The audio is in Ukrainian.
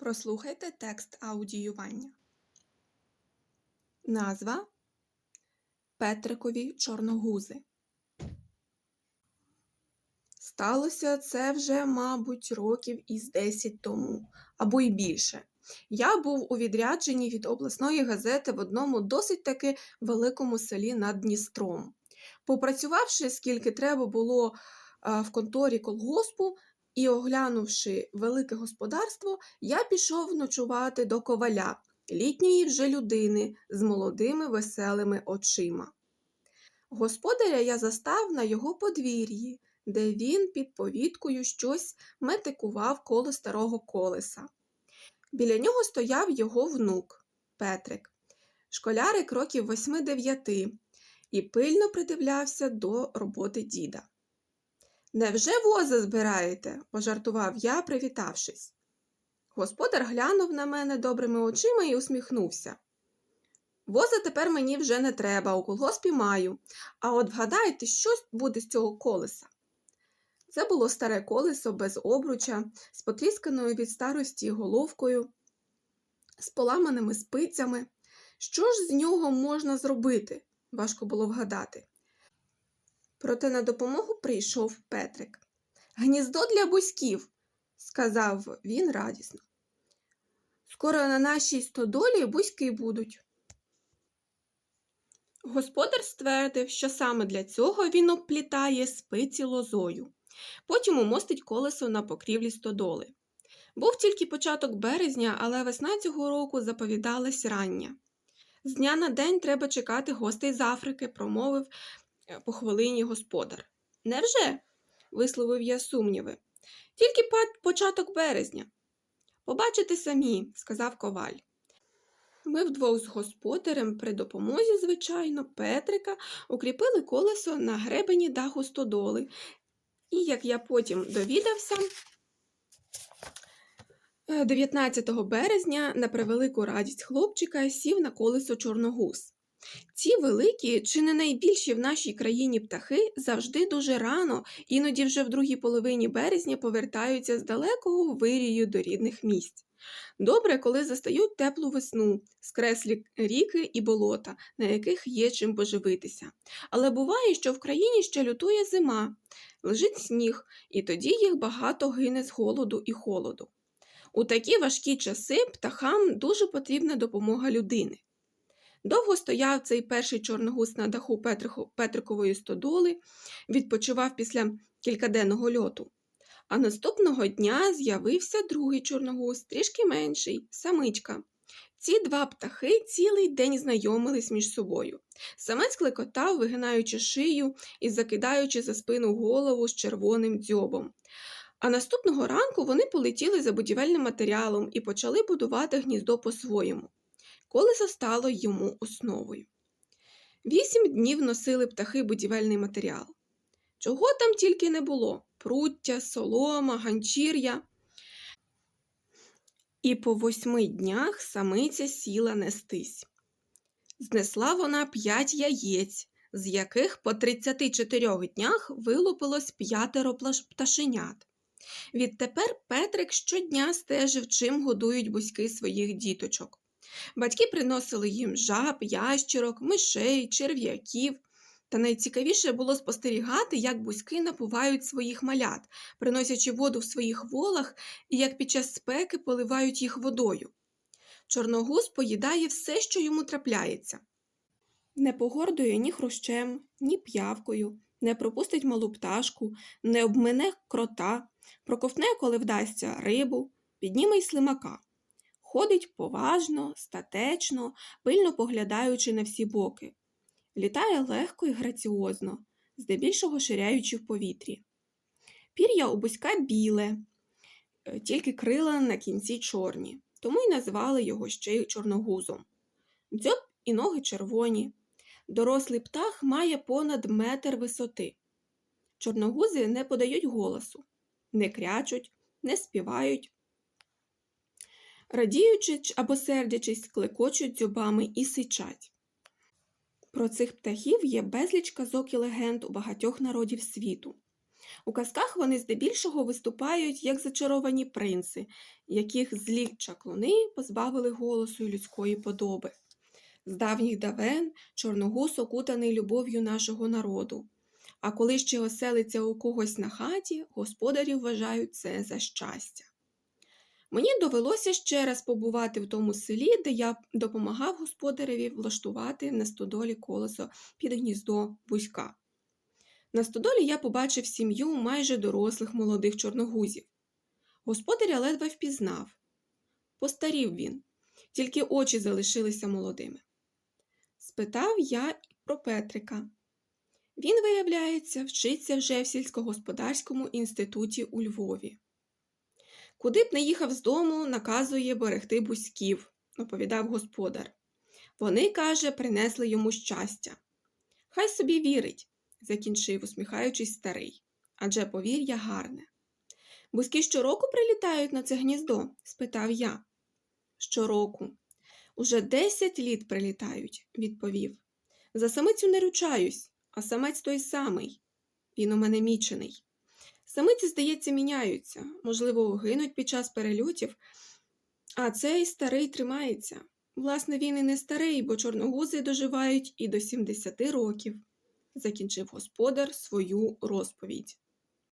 Прослухайте текст аудіювання. Назва Петрикові чорногузи. Сталося це вже, мабуть, років із 10 тому, або й більше. Я був у відрядженні від обласної газети в одному досить таки великому селі над Дністром. Попрацювавши, скільки треба було в конторі колгоспу і оглянувши велике господарство, я пішов ночувати до коваля, літньої вже людини з молодими веселими очима. Господаря я застав на його подвір'ї, де він під повідкою щось метикував коло старого колеса. Біля нього стояв його внук Петрик, школярик років восьми-дев'яти, і пильно придивлявся до роботи діда. Невже воза збираєте? пожартував я, привітавшись. Господар глянув на мене добрими очима і усміхнувся. Воза тепер мені вже не треба, у колгоспі маю. А от вгадайте, що буде з цього колеса? Це було старе колесо без обруча, з потрісканою від старості головкою, з поламаними спицями. Що ж з нього можна зробити? Важко було вгадати. Проте на допомогу прийшов Петрик. Гніздо для бузьків, сказав він радісно. Скоро на нашій стодолі бузьки будуть. Господар ствердив, що саме для цього він обплітає спиці лозою. Потім умостить колесо на покрівлі стодоли. Був тільки початок березня, але весна цього року заповідалась рання. З дня на день треба чекати гостей з Африки, промовив е, по хвилині господар. Невже? висловив я сумніви. Тільки початок березня. Побачите самі, сказав коваль. Ми вдвох з господарем при допомозі, звичайно, Петрика укріпили колесо на гребені даху стодоли. І, як я потім довідався, 19 березня на превелику радість хлопчика сів на колесо чорногуз. Ці великі, чи не найбільші в нашій країні птахи завжди дуже рано, іноді вже в другій половині березня повертаються з далекого вирію до рідних місць. Добре, коли застають теплу весну, скреслі ріки і болота, на яких є чим поживитися. Але буває, що в країні ще лютує зима, лежить сніг, і тоді їх багато гине з голоду і холоду. У такі важкі часи птахам дуже потрібна допомога людини. Довго стояв цей перший чорногуз на даху Петрикової стодоли, відпочивав після кількаденного льоту. А наступного дня з'явився другий чорногуз, трішки менший, самичка. Ці два птахи цілий день знайомились між собою. Самець клекотав, вигинаючи шию і закидаючи за спину голову з червоним дзьобом. А наступного ранку вони полетіли за будівельним матеріалом і почали будувати гніздо по-своєму. Колесо стало йому основою. Вісім днів носили птахи будівельний матеріал. Чого там тільки не було пруття, солома, ганчір'я. І по восьми днях самиця сіла нестись. Знесла вона п'ять яєць, з яких по 34 днях вилупилось п'ятеро пташенят. Відтепер Петрик щодня стежив, чим годують бузьки своїх діточок. Батьки приносили їм жаб, ящерок, мишей, черв'яків. Та найцікавіше було спостерігати, як бузьки напувають своїх малят, приносячи воду в своїх волах і як під час спеки поливають їх водою. Чорногуз поїдає все, що йому трапляється. Не погордує ні хрущем, ні п'явкою, не пропустить малу пташку, не обмине крота, проковтне, коли вдасться рибу, підніме й слимака. Ходить поважно, статечно, пильно поглядаючи на всі боки. Літає легко і граціозно, здебільшого ширяючи в повітрі. Пір'я у бузька біле, е, тільки крила на кінці чорні, тому й назвали його ще й чорногузом. Дзьоб і ноги червоні. Дорослий птах має понад метр висоти. Чорногузи не подають голосу, не крячуть, не співають. Радіючи або сердячись, клекочуть дзьобами і сичать. Про цих птахів є безліч казок і легенд у багатьох народів світу. У казках вони здебільшого виступають як зачаровані принци, яких злі чаклуни позбавили голосу і людської подоби. З давніх давен чорногус окутаний любов'ю нашого народу. А коли ще оселиться у когось на хаті, господарі вважають це за щастя. Мені довелося ще раз побувати в тому селі, де я допомагав господареві влаштувати на стодолі колесо під гніздо бузька. На стодолі я побачив сім'ю майже дорослих молодих чорногузів. Господаря ледве впізнав. Постарів він, тільки очі залишилися молодими. Спитав я про Петрика. Він, виявляється, вчиться вже в сільськогосподарському інституті у Львові. Куди б не їхав з дому, наказує берегти бузьків, оповідав господар. Вони, каже, принесли йому щастя. Хай собі вірить, закінчив, усміхаючись старий, адже повір'я гарне. Бузьки щороку прилітають на це гніздо? спитав я. Щороку. Уже десять літ прилітають, відповів. За самицю не ручаюсь, а самець той самий. Він у мене мічений. Самиці, здається, міняються, можливо, гинуть під час перельотів, а цей старий тримається. Власне, він і не старий, бо чорногузи доживають і до 70 років, закінчив господар свою розповідь.